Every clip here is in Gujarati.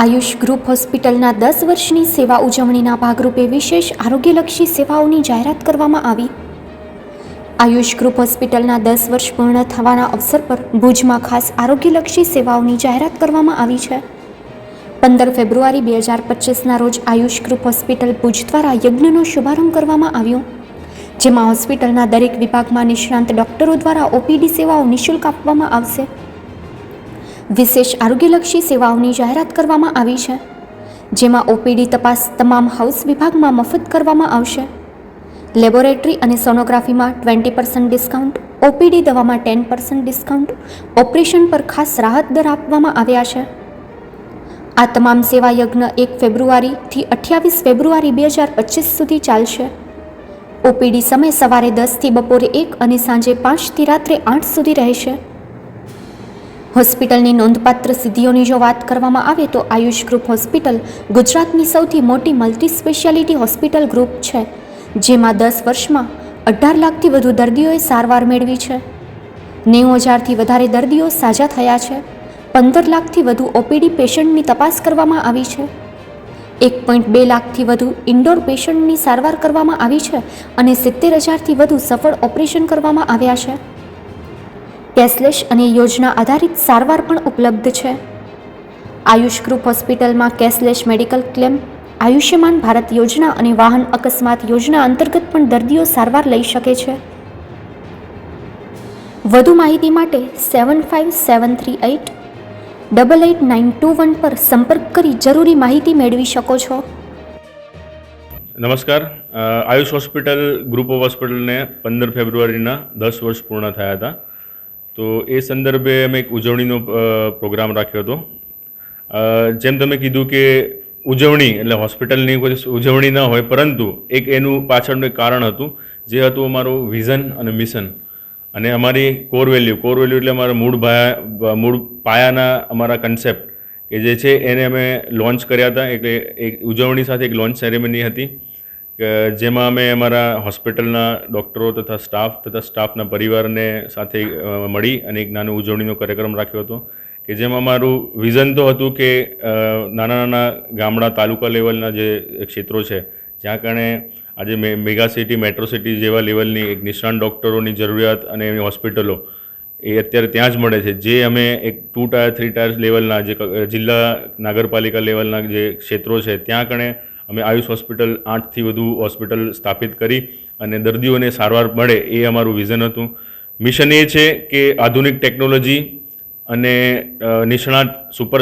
આયુષ ગ્રુપ હોસ્પિટલના દસ વર્ષની સેવા ઉજવણીના ભાગરૂપે વિશેષ આરોગ્યલક્ષી સેવાઓની જાહેરાત કરવામાં આવી. આયુષ ગ્રુપ હોસ્પિટલના દસ વર્ષ પૂર્ણ થવાના અવસર પર ભુજમાં ખાસ આરોગ્યલક્ષી સેવાઓની જાહેરાત કરવામાં આવી છે. પંદર ફેબ્રુઆરી બે હજાર પચીસના રોજ આયુષ ગ્રુપ હોસ્પિટલ ભુજ દ્વારા યજ્ઞનો શુભારંભ કરવામાં આવ્યો. જેમાં હોસ્પિટલના દરેક વિભાગમાં નિષ્ણાંત ડોક્ટરો દ્વારા ઓપીડી સેવાઓ નિઃશુલ્ક આપવામાં આવશે. વિશેષ આરોગ્યલક્ષી સેવાઓની જાહેરાત કરવામાં આવી છે. જેમાં ઓપીડી તપાસ તમામ હાઉસ વિભાગમાં મફત કરવામાં આવશે. લેબોરેટરી અને સોનોગ્રાફીમાં ટ્વેન્ટી પર્સન્ટ ડિસ્કાઉન્ટ, ઓપીડી દવામાં ટેન પર્સન્ટ ડિસ્કાઉન્ટ, ઓપરેશન પર ખાસ રાહત દર આપવામાં આવ્યા છે. આ તમામ સેવા યજ્ઞ એક ફેબ્રુઆરીથી અઠ્યાવીસ ફેબ્રુઆરી બે હજાર પચીસ સુધી ચાલશે. ઓપીડી સમય સવારે દસથી બપોરે એક અને સાંજે પાંચથી રાત્રે આઠ સુધી રહેશે. હોસ્પિટલની નોંધપાત્ર સિદ્ધિઓની જો વાત કરવામાં આવે તો આયુષ ગ્રુપ હોસ્પિટલ ગુજરાતની સૌથી મોટી મલ્ટી સ્પેશિયાલિટી હોસ્પિટલ ગ્રુપ છે, જેમાં દસ વર્ષમાં અઢાર લાખથી વધુ દર્દીઓએ સારવાર મેળવી છે. નેવું હજારથી વધારે દર્દીઓ સાજા થયા છે. પંદર લાખથી વધુ ઓપીડી પેશન્ટની તપાસ કરવામાં આવી છે. એક પોઈન્ટ બે લાખથી વધુ ઇન્ડોર પેશન્ટની સારવાર કરવામાં આવી છે અને સિત્તેર હજારથી વધુ સફળ ઓપરેશન કરવામાં આવ્યા છે. કેશલેસ અને યોજના આધારિત સારવાર પણ ઉપલબ્ધ છે. આયુષ ગ્રુપ હોસ્પિટલમાં cashless medical claim, Ayushman Bharat યોજના અને વાહન અકસ્માત યોજના અંતર્ગત પણ દર્દીઓ સારવાર લઈ શકે છે. વધુ માહિતી માટે seven five seven three eight double eight nine two one પર સંપર્ક કરી જરૂરી માહિતી મેળવી શકો છો. નમસ્કાર. આયુષ હોસ્પિટલ ગ્રુપ ઓફ હોસ્પિટલને પંદર ફેબ્રુઆરીના દસ વર્ષ પૂર્ણ થયા હતા. તો એ સંદર્ભે અમે એક ઉજવણીનો પ્રોગ્રામ રાખ્યો હતો. જેમ તમે કીધું કે ઉજવણી એટલે હોસ્પિટલની કોઈ ઉજવણી ન હોય, પરંતુ એક એનું પાછળનું એક કારણ હતું, જે હતું અમારું વિઝન અને મિશન. અને અમારી કોર વેલ્યુ કોર વેલ્યુ એટલે અમારા મૂળ ભાયા મૂળ પાયાના અમારા કન્સેપ્ટ કે જે છે એને અમે લોન્ચ કર્યા હતા. એટલે એક ઉજવણી સાથે એક લોન્ચ સેરેમની હતી. કે જેમાં અમે અમારા હોસ્પિટલના ડૉક્ટરો તથા સ્ટાફ તથા સ્ટાફના પરિવારને સાથે મળી અને એક નાનો ઉજવણીનો કાર્યક્રમ રાખ્યો હતો કે જેમાં અમારું વિઝન તો હતું કે નાના નાના ગામડા તાલુકા લેવલના જે ક્ષેત્રો છે, જ્યાં કારણે આજે મેગા સિટી, મેટ્રો સિટી જેવા લેવલની એક નિષ્ણાંત ડૉક્ટરોની જરૂરિયાત અને એની હોસ્પિટલો એ અત્યારે ત્યાં જ મળે છે. જે અમે એક ટુ ટાયર, થ્રી ટાયર લેવલના જે જિલ્લા નગરપાલિકા લેવલના જે ક્ષેત્રો છે, ત્યાં કણે અમે આયુષ હોસ્પિટલ આઠથી વધુ હોસ્પિટલ સ્થાપિત કરી અને દર્દીઓને સારવાર મળે એ અમારું વિઝન હતું. મિશન એ છે કે આધુનિક ટેકનોલોજી અને નિષ્ણાત સુપર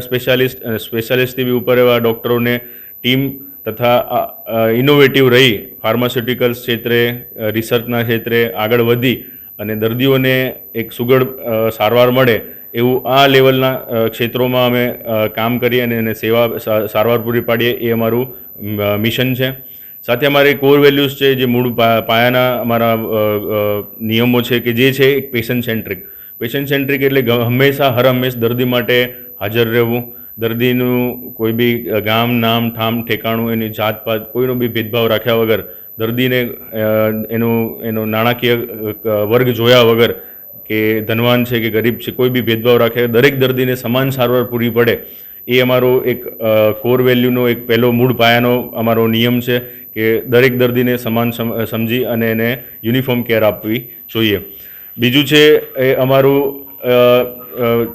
સ્પેશિયાલિસ્ટ અને સ્પેશિયાલિસ્ટથી બી ઉપર એવા ડૉક્ટરોને ટીમ તથા ઇનોવેટિવ રહી. ફાર્માસ્યુટિકલ્સ ક્ષેત્રે રિસર્ચના ક્ષેત્રે આગળ વધી અને દર્દીઓને એક સુગડ સારવાર મળે એવું આ લેવલના ક્ષેત્રોમાં અમે કામ કરીએ અને એને સેવા સારવાર પૂરી પાડીએ એ અમારું મિશન છે. સાથે અમારી કોર વેલ્યુઝ છે, જે મૂળ પાયાના અમારા નિયમો છે કે જે છે એક પેશન્ટ સેન્ટ્રિક પેશન્ટ સેન્ટ્રિક એટલે હંમેશા, હર હંમેશ દર્દી માટે હાજર રહેવું. દર્દીનું કોઈ બી ગામ, નામ, ઠામ, ઠેકાણું, એની જાત પાત, કોઈનો બી ભેદભાવ રાખ્યા વગર, દર્દીને એનું, એનો નાણાકીય વર્ગ જોયા વગર કે ધનવાન છે કે ગરીબ છે, કોઈ બી ભેદભાવ રાખે, દરેક દર્દીને સમાન સારવાર પૂરી પડે, એ અમારો એક કોર વેલ્યુનો એક પહેલો મૂળ પાયાનો અમારો નિયમ છે કે દરેક દર્દીને સમાન સમ- સમજી અને એને યુનિફોર્મ કેર આપવી જોઈએ. બીજું છે એ અમારું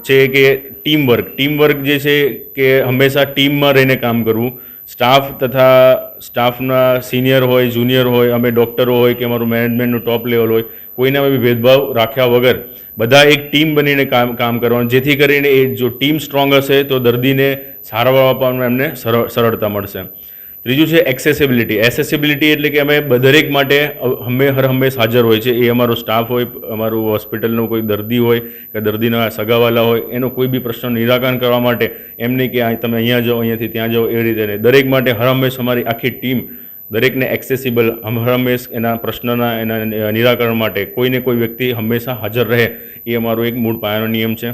છે કે ટીમ વર્ક ટીમ વર્ક જે છે કે હંમેશા ટીમમાં રહીને કામ કરવું સ્ટાફ તથા સ્ટાફના સિનિયર હોય, જુનિયર હોય, અમે ડૉક્ટરો હોય કે અમારું મેનેજમેન્ટનું ટોપ લેવલ હોય કોઈના બી ભેદભાવ રાખ્યા વગર બધા એક ટીમ બનીને કામ કામ કરવાનું, જેથી કરીને એ જો ટીમ સ્ટ્રોંગ હશે તો દર્દીને સારવાર આપવામાં એમને સરળ સરળતા મળશે. ત્રીજું છે એક્સેસિબિલિટી એસેસિબિલિટી એટલે કે અમે દરેક માટે હમે હર હંમેશ હાજર હોય છે. એ અમારો સ્ટાફ હોય, અમારું હોસ્પિટલનો કોઈ દર્દી હોય કે દર્દીના સગાવાલા હોય, એનો કોઈ બી પ્રશ્નનું નિરાકરણ કરવા માટે એમ નહીં કે તમે અહીંયા જાઓ, અહીંયાથી ત્યાં જાઓ, એ રીતે દરેક માટે હર હંમેશ અમારી આખી ટીમ દરેકને એક્સેસિબલ હંમેશ એના પ્રશ્નના, એના નિરાકરણ માટે કોઈને કોઈ વ્યક્તિ હંમેશા હાજર રહે. એ અમારો એક મૂળ પાયાનો નિયમ છે.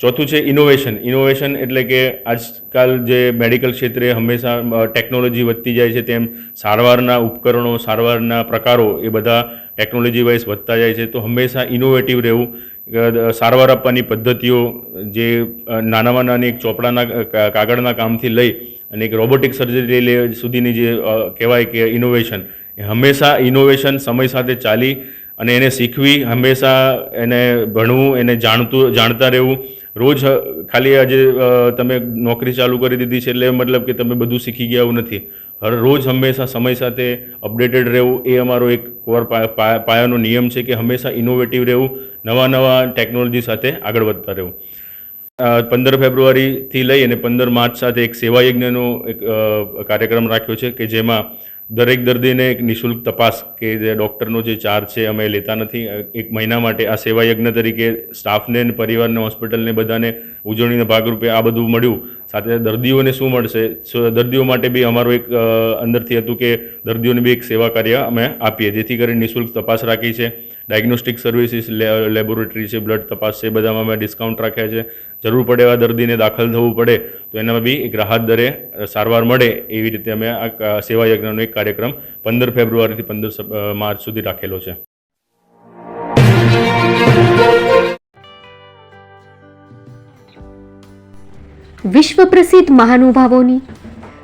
ચોથું છે ઇનોવેશન ઇનોવેશન એટલે કે આજકાલ જે મેડિકલ ક્ષેત્રે હંમેશા ટેકનોલોજી વધતી જાય છે તેમ સારવારના ઉપકરણો, સારવારના પ્રકારો એ બધા ટેકનોલોજી વાઇઝ વધતા જાય છે. તો હંમેશા ઇનોવેટિવ રહેવું સારવાર આપવાની પદ્ધતિઓ જે નાનામાં નાની એક ચોપડાના કાગળના કામથી લઈ અને એક રોબોટિક સર્જરી લે સુધીની જે કહેવાય કે ઇનોવેશન એ હંમેશા ઇનોવેશન સમય સાથે ચાલી અને એને શીખવી, હંમેશા એને ભણવું, એને જાણતું, જાણતા રહેવું રોજ ખાલી આજે તમે નોકરી ચાલુ કરી દીધી છે એટલે મતલબ કે તમે બધું શીખી ગયા એવું નથી. હર રોજ હંમેશા સમય સાથે અપડેટેડ રહેવું એ અમારો એક કોર પાયાનો નિયમ છે કે હંમેશા ઇનોવેટિવ રહેવું, નવા નવા ટેકનોલોજી સાથે આગળ વધતા રહેવું. પંદર ફેબ્રુઆરીથી લઈ અને પંદર માર્ચ સાથે એક સેવા યજ્ઞનો એક કાર્યક્રમ રાખ્યો છે કે જેમાં દરેક દર્દીને એક નિઃશુલ્ક તપાસ કે જે ડૉક્ટરનો જે ચાર્જ છે અમે લેતા નથી. એક મહિના માટે આ સેવા યજ્ઞ તરીકે સ્ટાફને પરિવારને, હોસ્પિટલને બધાને ઉજવણીના ભાગરૂપે આ બધું મળ્યું. સાથે દર્દીઓને શું મળશે? દર્દીઓ માટે બી અમારું એક અંદરથી હતું કે દર્દીઓને બી એક સેવા કાર્ય અમે આપીએ, જેથી કરીને નિઃશુલ્ક તપાસ રાખી છે. ડાયગ્નોસ્ટિક સર્વિસીસ લેબોરેટરી છે બ્લડ તપાસ છે, બધામાં અમે ડિસ્કાઉન્ટ રાખ્યા છે. જરૂર પડે એવા દર્દીને દાખલ થવું પડે, તો એનામાં બી એક રાહત દરે સારવાર મળે એવી રીતે અમે આ સેવા યજ્ઞનો એક કાર્યક્રમ પંદર ફેબ્રુઆરીથી પંદર માર્ચ સુધી રાખેલો છે. વિશ્વ પ્રસિદ્ધ મહાનુભાવોની